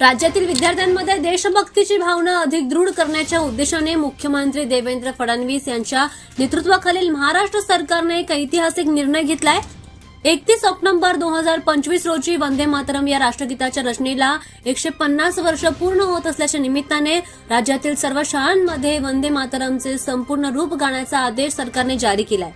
राज्यातील विद्यार्थ्यांमध्ये देशभक्तीची भावना अधिक दृढ करण्याच्या उद्देशाने मुख्यमंत्री देवेंद्र फडणवीस यांच्या नेतृत्वाखालील महाराष्ट्र सरकारने एक ऐतिहासिक निर्णय घेतलाय. एकतीस ऑक्टोबर दोन हजार पंचवीस रोजी वंदे मातरम या राष्ट्रगीताच्या रचनेला एकशे पन्नास वर्ष पूर्ण होत असल्याच्या निमित्ताने राज्यातील सर्व शाळांमध्ये वंदे मातरमचे संपूर्ण रूप गाण्याचा आदेश सरकारने जारी केलाय.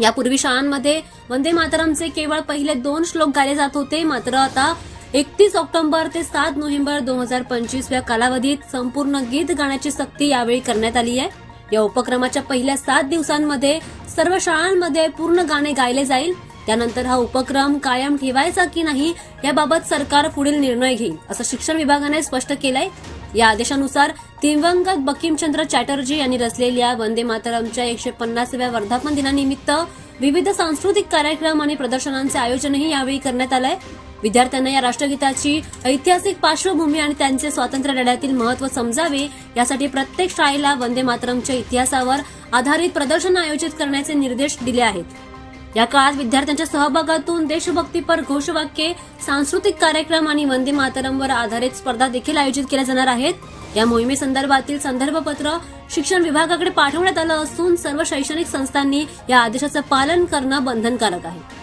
यापूर्वी शाळांमध्ये वंदे मातरमचे केवळ पहिले दोन श्लोक गायले जात होते मात्र आता एकतीस ऑक्टोबर ते सात नोव्हेंबर दोन हजार पंचवीस या कालावधीत संपूर्ण गीत गाण्याची सक्ती यावेळी करण्यात आली आहे. या उपक्रमाच्या पहिल्या सात दिवसांमध्ये सर्व शाळांमध्ये पूर्ण गाणे गायले जाईल. त्यानंतर हा उपक्रम कायम ठेवायचा की नाही याबाबत सरकार पुढील निर्णय घेईल असं शिक्षण विभागाने स्पष्ट केलंय. या आदेशानुसार दिवंगत बकिमचंद्र चॅटर्जी यांनी रचलेल्या वंदे मातरमच्या एकशे पन्नासाव्या वर्धापन दिनानिमित्त विविध सांस्कृतिक कार्यक्रम आणि प्रदर्शनांचे आयोजनही यावेळी करण्यात आलंय. विद्यार्थ्यांना या राष्ट्रगीताची ऐतिहासिक पार्श्वभूमी आणि त्यांचे स्वातंत्र्य लढ्यातील महत्त्व समजावे यासाठी प्रत्येक शाळेला वंदे मातरमच्या इतिहासावर आधारित प्रदर्शन आयोजित करण्याचे निर्देश दिले आहेत. या काळात विद्यार्थ्यांच्या सहभागातून देशभक्तीपर घोषवाक्ये सांस्कृतिक कार्यक्रम आणि वंदे मातरमवर आधारित स्पर्धा देखील आयोजित केल्या जाणार आहेत. या मोहिमेसंदर्भातील संदर्भपत्र शिक्षण विभागाकडे पाठवण्यात आलं असून सर्व शैक्षणिक संस्थांनी या आदेशाचं पालन करणं बंधनकारक आहे.